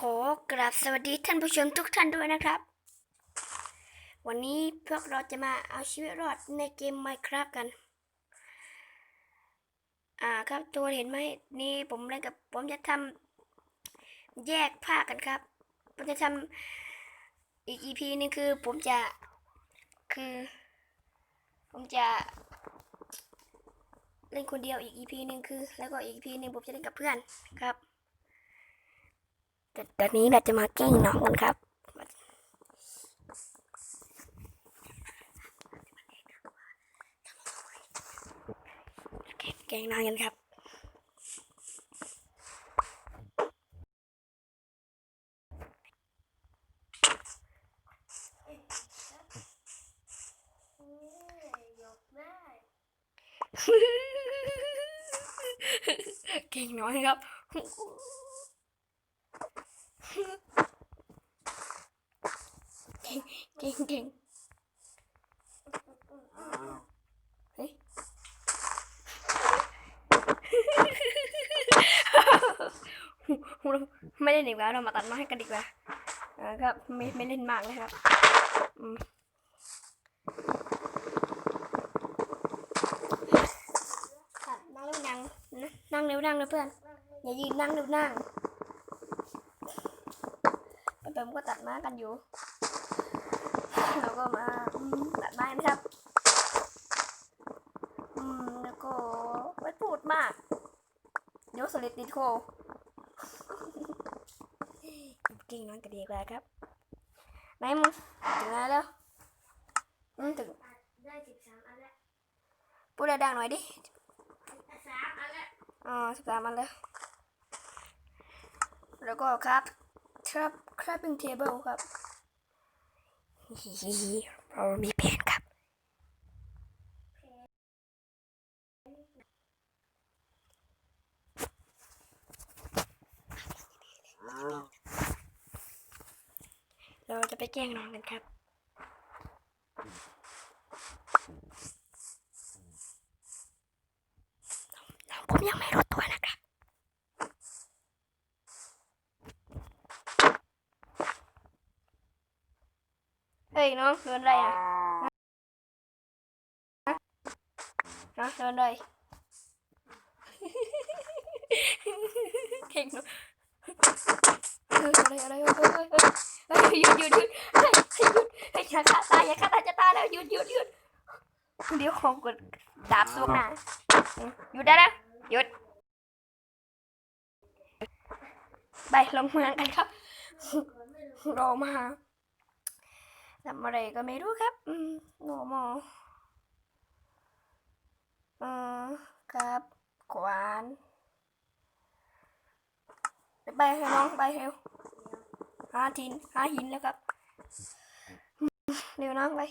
ขอกราบสวัสดีท่านผู้ชมทุกท่านด้วยนะครับ วันนี้พวกเราจะมาเอาชีวิตรอดในเกม Minecraft กัน อ่าครับตัวเห็นไหมนี่ผมเล่นกับผมจะทำแยกภาคกันครับ ผมจะทำอีก EP หนึงคือผมจะคือ ผมจะเล่นคนเดียวอีก EP หนึ่งคือ แล้วก็อีก EP นึงผมจะเล่นกับเพื่อนครับ แต่ตอนนี้เราจะมาแกล้งน้องกันครับ แกล้งน้องกันครับเก่งน้อยครับ เก่งเก่งเฮ้ยไม่เล่นอีกแล้วเรามาตัดไม้กันดีกว่าอ่าครับไม่ไม่เล่นมากเลยครับตัดนั่งเร็วนั่งนั่งเร็วนั่งนะเพื่อนอย่ายืนนั่งเร็วนั่งไปเติ มก็ตัดไม้กันอยู่ เราก็มาอืมตัดไม้นะครับ อืมแล้วก็ไม่พูดมาก เดี๋ยวสลิดติดโคเก่งน้อยกระดีกว่าครับไหนมึงถึงแล้วแล้วอืมถึงได้สิบสามอันแล้วพูดดังๆหน่อยดิสามอันแล้วอ๋อสิบสามอันแล้วแล้วก็ครับ trap crapping table ครับฮิฮิฮิเรามีแผนครับ เราจะไปแกล้งน้องกันครับน้องผมยังไม่รู้ตัวนะครับ เฮ้ยน้องเดินอะไรอะฮะน้องเดินอะไรเก่งเนอะเฮ้ยอะไรอะไรเฮ้ยเฮ้ยเฮ้ยเฮ้ยหยุดหยุดหยุดเฮ้ยหยุดเฮ้ยอย่าฆ่าตายอย่าฆ่าตายจะตายแล้วหยุดหยุดหยุดเดี๋ยวของกดดาบสู้หน้าหยุดได้แล้วหยุดไปลงเมืองกันครับรอมา ทำอะไรก็ไม่รู้ครับ อืมโนมอเออครับขวานไปเฮน้องไปเฮวหาทินหาหินแล้วครับ เร็วน้องไป